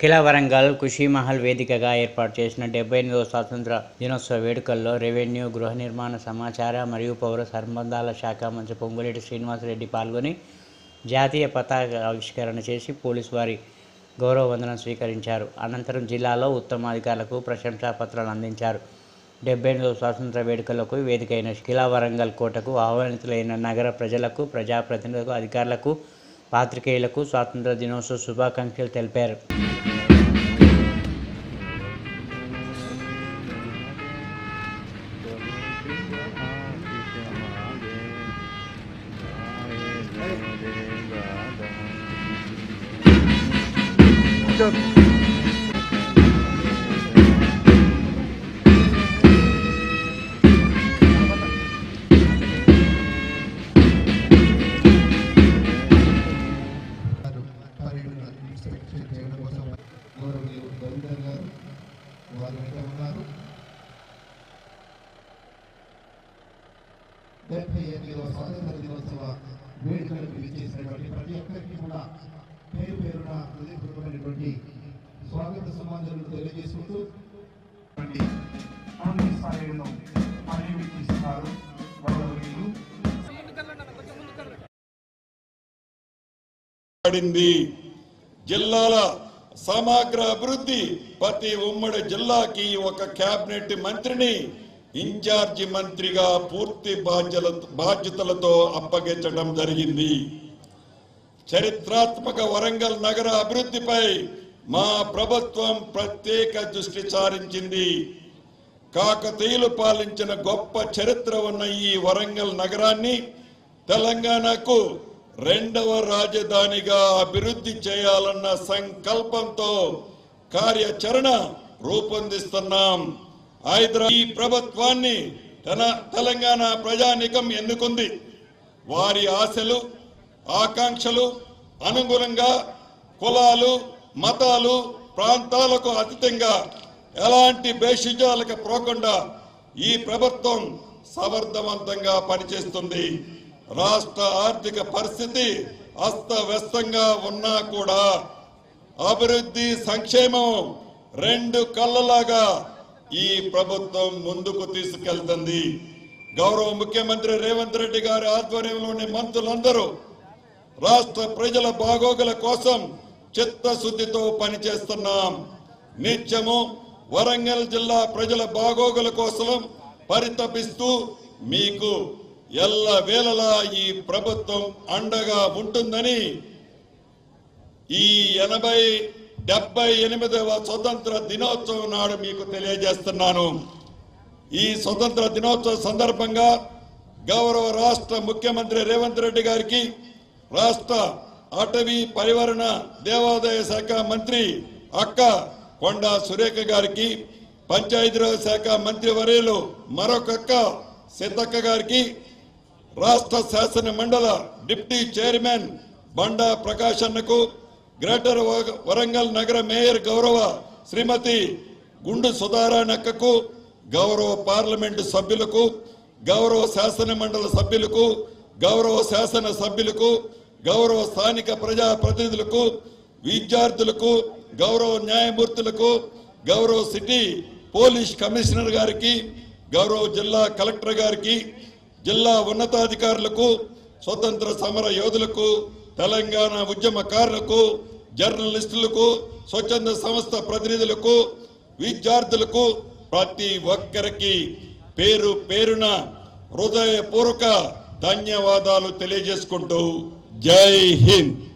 కిలా వరంగల్ ఖుషీమహల్ వేదికగా ఏర్పాటు చేసిన డెబ్బై ఎనిమిదవ స్వాతంత్ర దినోత్సవ వేడుకల్లో రెవెన్యూ గృహ నిర్మాణ సమాచార మరియు పౌర సంబంధాల శాఖ మంత్రి పొంగులేటి శ్రీనివాసరెడ్డి పాల్గొని జాతీయ పతాక ఆవిష్కరణ చేసి పోలీసు వారి గౌరవ వందనం స్వీకరించారు. అనంతరం జిల్లాలో ఉత్తమాధికారులకు ప్రశంసా పత్రాలు అందించారు. డెబ్బై ఎనిమిదవ స్వాతంత్ర వేడుకలకు వేదికైన కిలా వరంగల్ కోటకు ఆహ్వానితులైన నగర ప్రజలకు ప్రజాప్రతినిధులకు అధికారులకు పాత్రికేయులకు స్వాతంత్ర దినోత్సవ శుభాకాంక్షలు తెలిపారు. ఉన్నారు డెబ్బై ఎనిమిదవ స్వాతంత్ర దినోత్సవ వేడుకలకు విచ్చేసినటువంటి ప్రతి ఒక్కరికి కూడా పేరు పేరున హృదయపూర్వకమైనటువంటి తెలియజేసుకుంటూ పర్యవేక్షిస్తున్నారు పడింది జిల్లాల సమగ్ర అభివృద్ధి. ప్రతి ఉమ్మడి జిల్లాకి ఒక కేబినెట్ మంత్రిని ఇన్ఛార్జి మంత్రిగా పూర్తి బాధ్యత బాధ్యతలతో అప్పగించడం జరిగింది. చరిత్రాత్మక వరంగల్ నగర అభివృద్ధిపై మా ప్రభుత్వం ప్రత్యేక దృష్టి సారించింది. కాకతీయులు పాలించిన గొప్ప చరిత్ర ఉన్న ఈ వరంగల్ నగరాన్ని తెలంగాణకు రెండవ రాజధానిగా అభివృద్ధి చేయాలన్న సంకల్పంతో కార్యాచరణ రూపొందిస్తున్నాం. హైదరాబాద్ ఈ ప్రభుత్వాన్ని తన తెలంగాణ ప్రజానికం ఎన్నుకుంది వారి ఆశలు ఆకాంక్షలు అనుగుణంగా కులాలు మతాలు ప్రాంతాలకు అతీతంగా ఎలాంటి భేషజాలకు పోకుండా ఈ ప్రభుత్వం సమర్థవంతంగా పనిచేస్తుంది. రాష్ట్ర ఆర్థిక పరిస్థితి అస్తవ్యస్తంగా ఉన్నా కూడా అభివృద్ధి సంక్షేమం రెండు కళ్ళలాగా ఈ ప్రభుత్వం ముందుకు తీసుకెళ్తుంది. గౌరవ ముఖ్యమంత్రి రేవంత్ రెడ్డి గారి ఆధ్వర్యంలోని మంత్రులందరూ రాష్ట్ర ప్రజల బాగోగుల కోసం చిత్తశుద్ధితో పనిచేస్తున్నాం. నిత్యము వరంగల్ జిల్లా ప్రజల బాగోగుల కోసం పరితపిస్తూ మీకు ఎల్ల వేళలా ఈ ప్రభుత్వం అండగా ఉంటుందని ఈ ఎనభై డెబ్బై ఎనిమిదవ స్వతంత్ర దినోత్సవం నాడు మీకు తెలియజేస్తున్నాను. ఈ స్వతంత్ర దినోత్సవ సందర్భంగా గౌరవ రాష్ట్ర ముఖ్యమంత్రి రేవంత్ రెడ్డి గారికి రాష్ట్ర అటవీ పరివరణ దేవాదాయ శాఖ మంత్రి అక్క కొండా సురేఖ గారికి పంచాయతీరాజ్ శాఖ మంత్రి వర్యులు మరొకక్క సీతక్క గారికి రాష్ట్ర శాసన మండల డిప్యూటీ చైర్మన్ బండా ప్రకాష్ అన్నకు గ్రేటర్ వరంగల్ నగర మేయర్ గౌరవ శ్రీమతి గుండు సుధారాణక్కకు గౌరవ పార్లమెంటు సభ్యులకు గౌరవ శాసన మండలి సభ్యులకు గౌరవ శాసన సభ్యులకు గౌరవ స్థానిక ప్రజా ప్రతినిధులకు విద్యార్థులకు గౌరవ న్యాయమూర్తులకు గౌరవ సిటీ పోలీస్ కమిషనర్ గారికి గౌరవ జిల్లా కలెక్టర్ గారికి జిల్లా ఉన్నతాధికారులకు స్వతంత్ర సమర యోధులకు తెలంగాణ ఉద్యమకారులకు జర్నలిస్టులకు స్వచ్ఛంద సంస్థ ప్రతినిధులకు విద్యార్థులకు ప్రతి ఒక్కరికి పేరు పేరున హృదయపూర్వక ధన్యవాదాలు తెలియజేసుకుంటూ Jai Hind.